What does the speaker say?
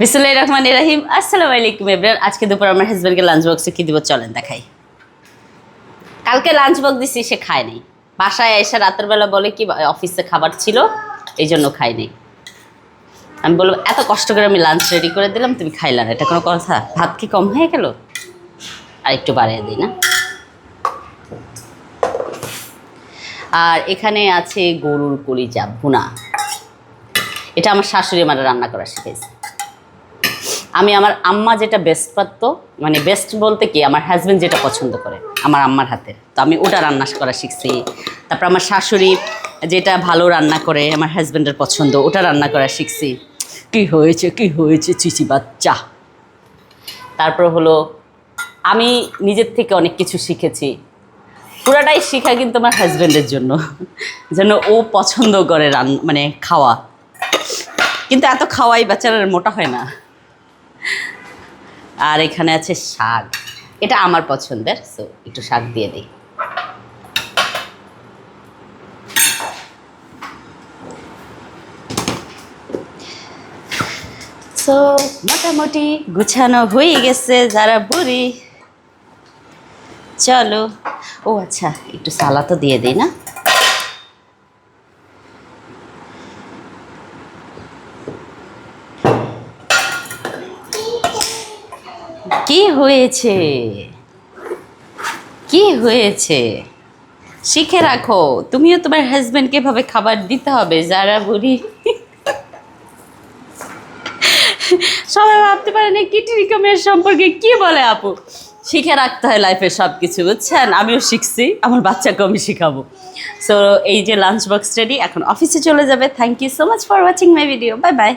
বিসমুল্লাহ রহমান রাহিম। আসসালামু আলাইকুম এবার আজকে দুপুর আমার হাজব্যান্ডকে লাঞ্চ বক্সে কী দিব চলেন দেখাই। কালকে লাঞ্চ বক্স দিছি, সে খায় নাই। বাসায় এসে রাতের বেলা বলে কি অফিসে খাবার ছিল, এই জন্য খাই নাই। আমি বললাম, এত কষ্ট করে আমি লাঞ্চ রেডি করে দিলাম, তুমি খাইলা না। এটা কোনো কথা? ভাত কি কম হয়ে গেল? আর একটু বাড়িয়ে দিই না। আর এখানে আছে গরুর কলিজা, ভুনা। এটা আমার শাশুড়ি আমার রান্না করা শিখেছে। আমি আমার আম্মা যেটা বেস্ট পারত মানে বেস্ট বলতে কি, আমার হাজব্যান্ড যেটা পছন্দ করে, আমার আম্মার হাতের তো আমি ওটা রান্না করা শিখছি। তারপর আমার শাশুড়ি যেটা ভালো রান্না করে, আমার হাজব্যান্ডের পছন্দ, ওটা রান্না করা শিখছি। কি হয়েছে কি হয়েছে, চিচি বাচ্চা? তারপর হলো, আমি নিজের থেকে অনেক কিছু শিখেছি। পুরাটাই শেখা কিন্তু আমার হাজব্যান্ডের জন্য, যেন ও পছন্দ করে রান মানে খাওয়া। কিন্তু এত খাওয়াই বাচ্চারা মোটা হয় না। আর এখানে আছে শাক। এটা আমার পছন্দের সো একটু শাক দিয়ে দিই। সো মোটামুটি গুছানো হয়ে গেছে, যারা বুড়ি। চলো। ও আচ্ছা একটু সালাদও দিয়ে দিই না? কি হয়েছে? কি হয়েছে? শিখে রাখো। তুমিও তোমার হাজব্যান্ডকে ভাবে খাবার দিতে হবে, যারা বুড়ি। সবাই ভাবতে পারেন এই কিটি মেয়ের সম্পর্কে কি বলে আপু? শিখে রাখতে হয় লাইফে সব কিছু বুঝছেন? আমিও শিখছি, আমার বাচ্চাকে আমি শিখাবো। সো এই যে লাঞ্চ বক্স রেডি এখন অফিসে চলে যাবে। Thank you so much for watching my video bye bye